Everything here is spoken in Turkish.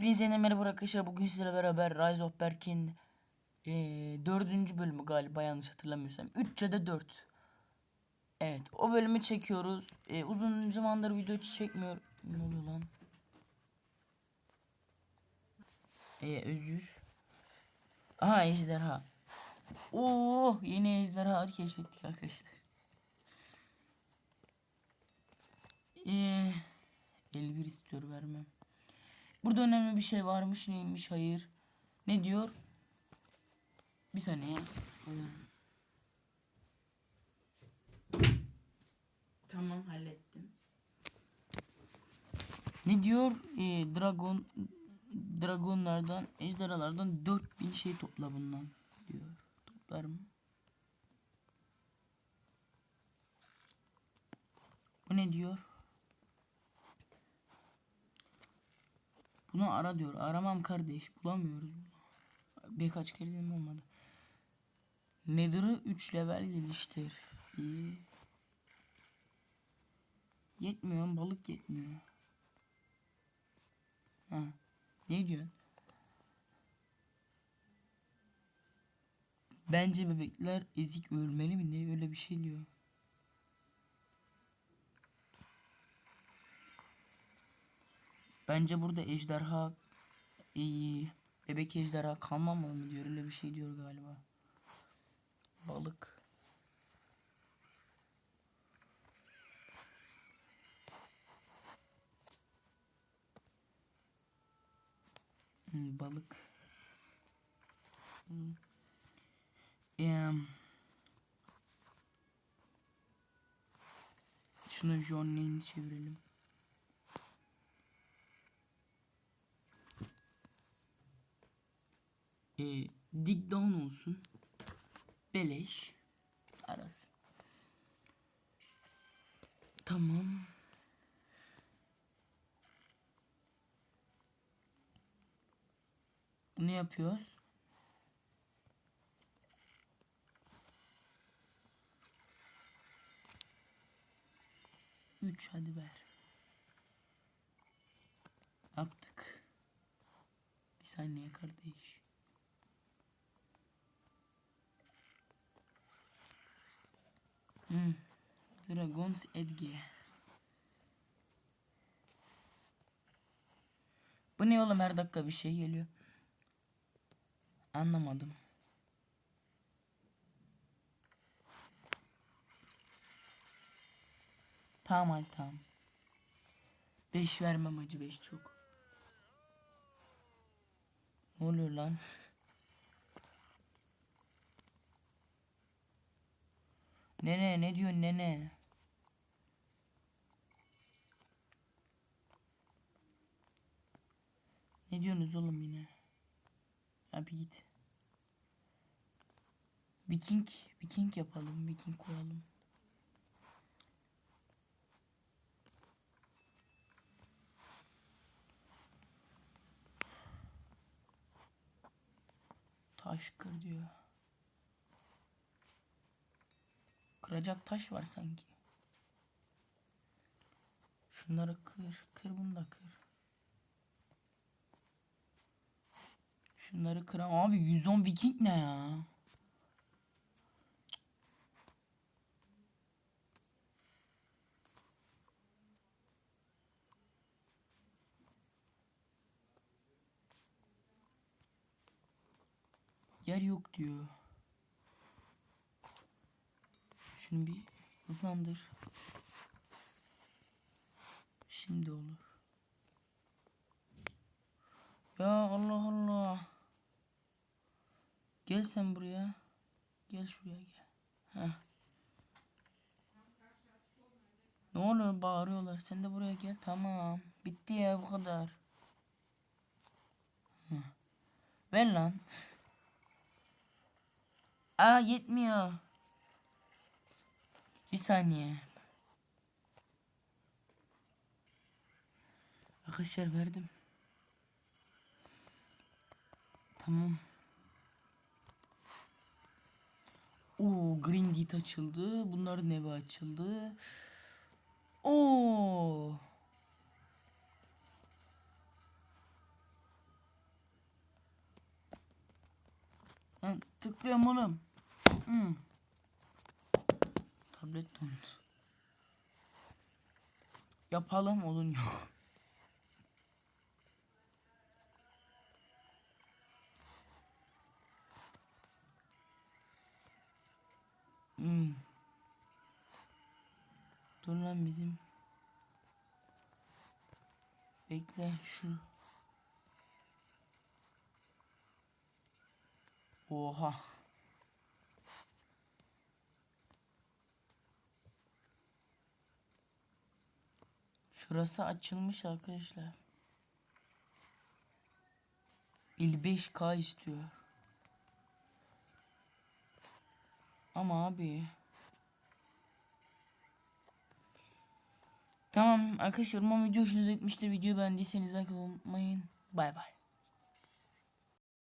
Hepinize merhaba arkadaşlar. Bugün sizlerle beraber Rise of Berk'in ee, dördüncü bölümü galiba yanlış hatırlamıyorsam. 3 ya da 4. Evet o bölümü çekiyoruz. Ee, uzun zamandır video çekmiyor. Ne oluyor lan? Ee, özür. Aha ejderha. Oo yeni ejderha keşfettik arkadaşlar. Ee, 51 istiyor vermem. Burada önemli bir şey varmış. Neymiş? Hayır. Ne diyor? Bir saniye. Tamam hallettim. Ne diyor? Ee, dragon dragonlardan, ejderhalardan 4000 şey topla bundan diyor. Toplar mı? Bu ne diyor? Bunu ara diyor. Aramam kardeş. Bulamıyoruz. Birkaç kere dedim olmadı. Nether'ı 3 level geliştir. İyi. Yetmiyor. Balık yetmiyor. Ha. Ne diyorsun? Bence bebekler ezik ölmeli mi ne öyle bir şey diyor. Bence burada ejderha iyi. Bebek ejderha kalmamalı mı diyor öyle bir şey diyor galiba. Balık. Hmm, balık. Hmm. Em, şunu John çevirelim. E, dig down olsun. Beleş. Arası. Tamam. Ne yapıyoruz? Üç hadi ver. Yaptık. Bir saniye kardeş. Hmm. Dragons Edge. Bu ne oğlum her dakika bir şey geliyor. Anlamadım. Tamam hadi tamam. 5 vermem acı 5 çok. Ne oluyor lan? Nene ne diyorsun nene? Ne diyorsunuz oğlum yine? Abi git. Viking, Viking yapalım, Viking koyalım. Taş kır diyor. Kıracak taş var sanki. Şunları kır. Kır bunu da kır. Şunları kıram. Abi 110 viking ne ya? Yer yok diyor. Şunu bir hızlandır. Şimdi olur. Ya Allah Allah. Gel sen buraya. Gel şuraya gel. Heh. Ne oluyor bağırıyorlar. Sen de buraya gel. Tamam. Bitti ya bu kadar. Heh. Ver lan. Aa yetmiyor. Bir saniye. Arkadaşlar verdim. Tamam. Oo, Green Gate açıldı. Bunların evi açıldı. Oo. Ben tıklıyorum oğlum. Hmm. Tablet dondu. Yapalım olun yok. Hmm. Dur lan bizim. Bekle şu. Oha. Şurası açılmış arkadaşlar. 55k istiyor. Ama abi. Tamam arkadaşlar umarım video hoşunuza gitmiştir. Videoyu beğendiyseniz like olmayı unutmayın. Bay bay.